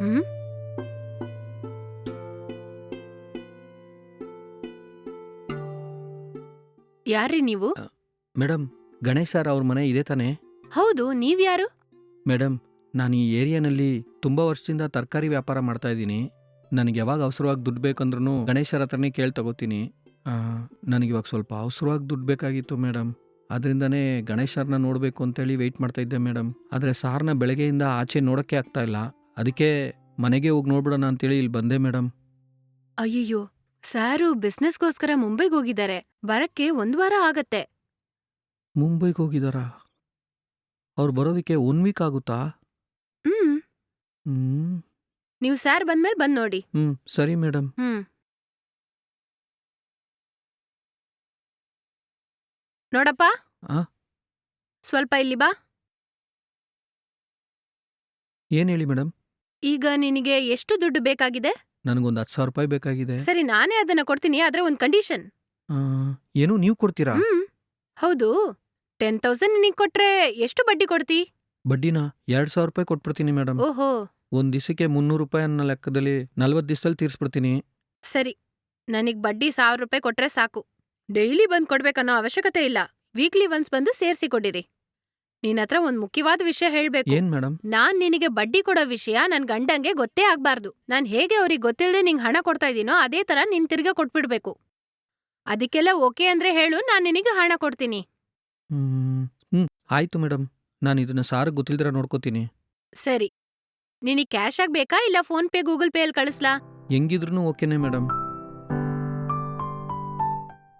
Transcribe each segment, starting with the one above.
ಹ್ಮ್? ಯಾರ್ರಿ ನೀವು? Madam Ganesh sir ಅವ್ರ ಮನೆ ಇದೆ ತಾನೆ? ಹೌದು ನೀವ್ಯಾರು ಮೇಡಮ್ ನಾನು ಈ ಏರಿಯಾನಲ್ಲಿ ತುಂಬ ವರ್ಷದಿಂದ ತರಕಾರಿ ವ್ಯಾಪಾರ ಮಾಡ್ತಾ ಇದ್ದೀನಿ. ನನಗೆ ಯಾವಾಗ ಅವಸರವಾಗಿ ದುಡ್ಡು ಬೇಕಂದ್ರೂ ಗಣೇಶರ ಹತ್ರನೇ ಕೇಳಿ ತಗೋತೀನಿ. ನನಗೆ ಇವಾಗ ಸ್ವಲ್ಪ ಅವಸರವಾಗಿ ದುಡ್ಡು ಬೇಕಾಗಿತ್ತು ಮೇಡಮ್ ಅದರಿಂದನೇ ಗಣೇಶರನ್ನ ನೋಡಬೇಕು ಅಂತೇಳಿ ವೆಯ್ಟ್ ಮಾಡ್ತಾ ಇದ್ದೆ ಮೇಡಮ್ ಆದರೆ ಸಾರ್ನ ಬೆಳಗ್ಗೆಯಿಂದ ಆಚೆ ನೋಡೋಕ್ಕೆ ಆಗ್ತಾ ಇಲ್ಲ. ಅದಕ್ಕೆ ಮನೆಗೆ ಹೋಗಿ ನೋಡ್ಬಿಡೋಣ ಅಂತೇಳಿ ಇಲ್ಲಿ ಬಂದೆ ಮೇಡಮ್ ಅಯ್ಯಯ್ಯೋ ಸಾರು ಬಿಸ್ನೆಸ್ಗೋಸ್ಕರ ಮುಂಬೈಗೆ ಹೋಗಿದ್ದಾರೆ. ಬರಕ್ಕೆ ಒಂದ್ ವಾರ ಆಗತ್ತೆ. ಮುಂಬೈಗೆ ಹೋಗಿದಾರಾ ಅವ್ರು ಬರೋದಕ್ಕೆ ಒನ್ ವೀಕ್ ಆಗುತ್ತಾ? ಹ್ಮ್. ಹ್ಮ್. ನೀವು ಸಾರ್ ಬಂದ್ಮೇಲೆ ಬಂದ್ ನೋಡಿ. ಹ್ಞೂ ಸರಿ ಮೇಡಮ್ ಹ್ಮ್. ನೋಡಪ್ಪ. ಆ? ಸ್ವಲ್ಪ ಇಲ್ಲಿ ಬಾ. ಏನು ಹೇಳಿ ಮೇಡಮ್ ಈಗ ನಿನಗೆ ಎಷ್ಟು ದುಡ್ಡು ಬೇಕಾಗಿದೆ? ನನಗೊಂದು ಹತ್ತು ಸಾವಿರ ರೂಪಾಯಿ ಬೇಕಾಗಿದೆ. ಸರಿ ನಾನೇ ಅದನ್ನ ಕೊಡ್ತೀನಿ ಆದ್ರೆ ಒಂದ್ ಕಂಡೀಷನ್ ಆ, ಏನು ನೀವು ಕೊಡ್ತೀರಾ? ಹ್ಮ್ ಹೌದು. ಟೆನ್ ತೌಸಂಡ್ ನಿನಗೆ ಕೊಟ್ರೆ ಎಷ್ಟು ಬಡ್ಡಿ ಕೊಡ್ತಿ? ಬಡ್ಡಿನ ಎರಡು ಸಾವಿರ ರೂಪಾಯಿ ಕೊಟ್ಬಿಡ್ತೀನಿ ಮೇಡಮ್ ಓಹೋ. ಒಂದು ದಿವಸಕ್ಕೆ ಮುನ್ನೂರು ರೂಪಾಯಿ ಅನ್ನೋ ಲೆಕ್ಕದಲ್ಲಿ ನಲ್ವತ್ತು ದಿವಸದಲ್ಲಿ ತೀರಿಸ್ಬಿಡ್ತೀನಿ. ಸರಿ ನನಗ್ ಬಡ್ಡಿ ಸಾವಿರ ರೂಪಾಯಿ ಕೊಟ್ರೆ ಸಾಕು. ಡೈಲಿ ಬಂದ್ ಕೊಡ್ಬೇಕನ್ನೋ ಅವಶ್ಯಕತೆ ಇಲ್ಲ. ವೀಕ್ಲಿ ಒನ್ಸ್ ಬಂದು ಸೇರ್ಸಿ ಕೊಡಿರಿ. ನಿನ್ ಹತ್ರ ಒಂದ್ ಮುಖ್ಯವಾದ ವಿಷಯ ಹೇಳ್ಬೇಕು. ಏನ್ ಮೇಡಮ್ ನಾನ್ ನಿನಗೆ ಬಡ್ಡಿ ಕೊಡೋ ವಿಷಯ ನನ್ ಗಂಡಂಗೆ ಗೊತ್ತೇ ಆಗ್ಬಾರ್ದು. ನಾನ್ ಹೇಗೆ ಅವ್ರಿಗೆ ಗೊತ್ತಿಲ್ಲದೆ ನಿಂಗ್ ಹಣ ಕೊಡ್ತಾ ಇದೀನೋ ಅದೇ ತರ ನಿನ್ ತಿರ್ಗಾ ಕೊಟ್ಬಿಡ್ಬೇಕು. ಅದಕ್ಕೆಲ್ಲ ಓಕೆ ಅಂದ್ರೆ ಹೇಳು ನಾನ್ ನಿನಗೆ ಹಣ ಕೊಡ್ತೀನಿ. ಹ್ಞೂ ಆಯ್ತು ಮೇಡಮ್ ನಾನು ಇದನ್ನ ಸಾರ್ ಗೊತ್ತಿಲ್ದಿರ ನೋಡ್ಕೋತೀನಿ. ಸರಿ. ನಿನಗ್ ಕ್ಯಾಶ್ ಆಗ್ ಬೇಕಾ ಇಲ್ಲ ಫೋನ್ ಪೇ ಗೂಗಲ್ ಪೇ ಅಲ್ಲಿ ಕಳಿಸ್ಲಾ? ಹೆಂಗಿದ್ರೂ ಓಕೆನೇ ಮೇಡಮ್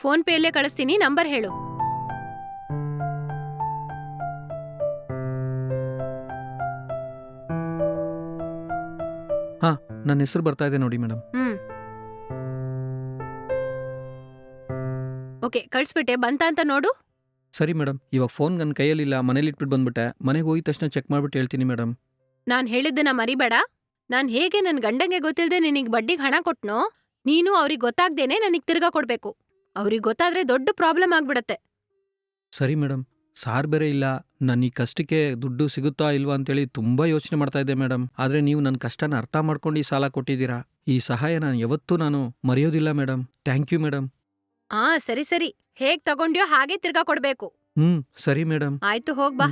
ಫೋನ್ ಪೇ ಅಲ್ಲೇ ಕಳಿಸ್ತೀನಿ ನಂಬರ್ ಹೇಳು. ನನ್ನ ಹೆಸರು ಬರ್ತಾ ಇದೆ ನೋಡಿ ಮೇಡಮ್. ಹ್ಮ್. ಓಕೆ ಕಳ್ಸ್ಬಿಟ್ಟೆ ಬಂತ ಅಂತ ನೋಡು. ಸರಿ ಮೇಡಮ್ ಇವಾಗ ಫೋನ್ ನನ್ನ ಕೈಯಲ್ಲಿಲ್ಲ ಮನೇಲಿ ಇಟ್ಬಿಟ್ಟು ಬಂದ್ಬಿಟ್ಟೆ. ಮನೆಗೆ ಹೋಗಿದ ತಕ್ಷಣ ಚೆಕ್ ಮಾಡ್ಬಿಟ್ಟು ಹೇಳ್ತೀನಿ ಮೇಡಮ್. ನಾನು ಹೇಳಿದ್ದನ್ನ ಮರಿಬೇಡ. ನಾನು ಹೇಗೆ ನನ್ನ ಗಂಡಂಗೆ ಗೊತ್ತಿಲ್ಲದೆ ನಿನಗೆ ಬಡ್ಡಿಗೆ ಹಣ ಕೊಟ್ನೋ ನೀನು ಅವ್ರಿಗೆ ಗೊತ್ತಾಗ್ದೇನೆ ನನಗೆ ತಿರ್ಗಾ ಕೊಡಬೇಕು. ಅವ್ರಿಗೆ ಗೊತ್ತಾದ್ರೆ ದೊಡ್ಡ ಪ್ರಾಬ್ಲಮ್ ಆಗ್ಬಿಡತ್ತೆ. ಸರಿ ಮೇಡಮ್ ಸಾರ್ ಬೇರೆ ಇಲ್ಲ. ನನ್ನ ಈ ಕಷ್ಟಕ್ಕೆ ದುಡ್ಡು ಸಿಗುತ್ತಾ ಇಲ್ವಾ ಅಂತೇಳಿ ತುಂಬ ಯೋಚನೆ ಮಾಡ್ತಾ ಇದ್ದೆ ಮೇಡಮ್ ಆದರೆ ನೀವು ನನ್ನ ಕಷ್ಟನ ಅರ್ಥ ಮಾಡ್ಕೊಂಡು ಈ ಸಾಲ ಕೊಟ್ಟಿದ್ದೀರಾ? ಈ ಸಹಾಯ ನಾನು ಯಾವತ್ತೂ ನಾನು ಮರೆಯೋದಿಲ್ಲ ಮೇಡಮ್ ಥ್ಯಾಂಕ್ ಯು ಮೇಡಮ್ ಆ ಸರಿ ಸರಿ. ಹೇಗ್ ತಗೊಂಡ್ಯೋ ಹಾಗೆ ತಿರ್ಗಾ ಕೊಡಬೇಕು. ಹ್ಞೂ ಸರಿ ಮೇಡಮ್ ಆಯ್ತು ಹೋಗ್ಬಾ.